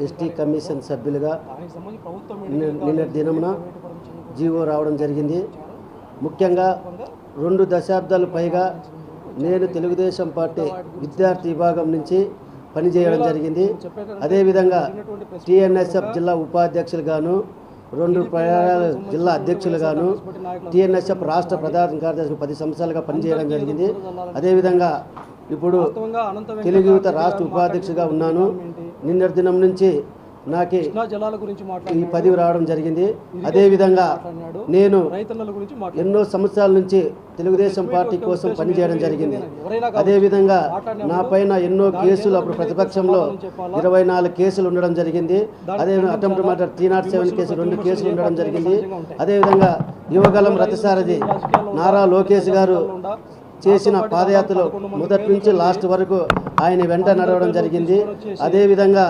ST commission సభ్యులుగా నిన్న- నిన్నటి దినమున జీవో రావడం జరిగింది. ముఖ్యంగా రెండు దశాబ్దాలు పైగా నేను తెలుగుదేశం పార్టీ విద్యార్థి విభాగం నుంచి పనిచేయడం జరిగింది. అదేవిధంగా టిఎన్ఎస్ఎఫ్ జిల్లా ఉపాధ్యక్షులుగాను రెండు పర్యాయాలు జిల్లా అధ్యక్షులుగాను టిఎన్ఎస్ఎఫ్ రాష్ట్ర ప్రధాన కార్యదర్శి పది సంవత్సరాలుగా పనిచేయడం జరిగింది. అదేవిధంగా ఇప్పుడు తెలుగు యువత రాష్ట్ర ఉపాధ్యక్షుగా ఉన్నాను. నిన్నటి దినం నుంచి నాకు జలాల గురించి ఈ పదవి రావడం జరిగింది. అదేవిధంగా నేను ఎన్నో సంవత్సరాల నుంచి తెలుగుదేశం పార్టీ కోసం పనిచేయడం జరిగింది. అదేవిధంగా నా పైన ఎన్నో కేసులు అప్పుడు ప్రతిపక్షంలో ఇరవై నాలుగు కేసులు ఉండడం జరిగింది. అదేవిధంగా attempt murder three not seven case రెండు కేసులు ఉండడం జరిగింది. అదేవిధంగా యువగలం రథసారథి నారా లోకేష్ గారు చేసిన పాదయాత్రలో మొదటి నుంచి లాస్ట్ వరకు ఆయన వెంట నడవడం జరిగింది. అదేవిధంగా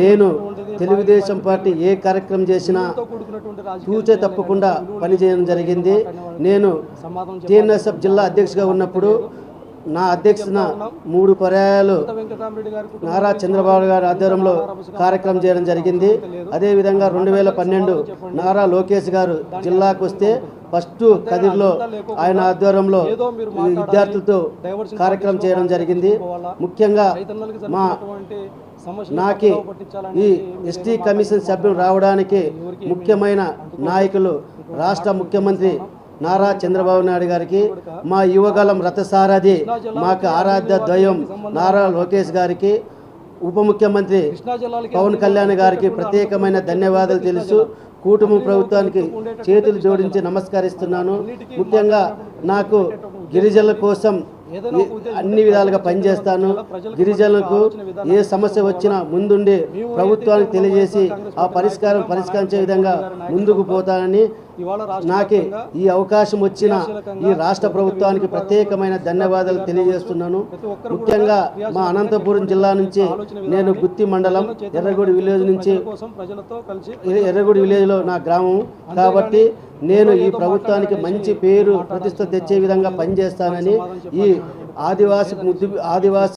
నేను తెలుగుదేశం పార్టీ ఏ కార్యక్రమం చేసినా తూచే తప్పకుండా పనిచేయడం జరిగింది. నేను టిఎన్ఎస్ఎఫ్ జిల్లా అధ్యక్షుగా ఉన్నప్పుడు నా అధ్యక్షున మూడు పర్యాయాలు నారా చంద్రబాబు గారి ఆధ్వర్యంలో కార్యక్రమం చేయడం జరిగింది. అదేవిధంగా రెండు వేల పన్నెండు నారా లోకేష్ గారు జిల్లాకు వస్తే ఫస్ట్ కదిర్లో ఆయన ఆధ్వర్యంలో విద్యార్థులతో కార్యక్రమం చేయడం జరిగింది. ముఖ్యంగా మా నాకి ఈ ఎస్టీ కమిషన్ సభ్యులు రావడానికి ముఖ్యమైన నాయకులు రాష్ట్ర ముఖ్యమంత్రి నారా చంద్రబాబు నాయుడు గారికి మా యువగలం రథసారథి మాకు ఆరాధ్య ద్వయం నారా లోకేష్ గారికి ఉప ముఖ్యమంత్రి పవన్ కళ్యాణ్ గారికి ప్రత్యేకమైన ధన్యవాదాలు తెలుసు కూటమి ప్రభుత్వానికి చేతులు జోడించి నమస్కరిస్తున్నాను. ముఖ్యంగా నాకు గిరిజనుల కోసం అన్ని విధాలుగా పనిచేస్తాను. గిరిజనులకు ఏ సమస్య వచ్చినా ముందుండి ప్రభుత్వానికి తెలియజేసి ఆ పరిష్కారం పరిష్కరించే విధంగా ముందుకు పోతానని నాకు ఈ అవకాశం వచ్చిన ఈ రాష్ట్ర ప్రభుత్వానికి ప్రత్యేకమైన ధన్యవాదాలు తెలియజేస్తున్నాను. ముఖ్యంగా మా అనంతపురం జిల్లా నుంచి నేను గుత్తి మండలం ఎర్రగూడి విలేజ్ నుంచి ఎర్రగూడి విలేజ్లో నా గ్రామం. కాబట్టి నేను ఈ ప్రభుత్వానికి మంచి పేరు ప్రతిష్ట తెచ్చే విధంగా పనిచేస్తానని ఈ ఆదివాసి ముద్దు ఆదివాసి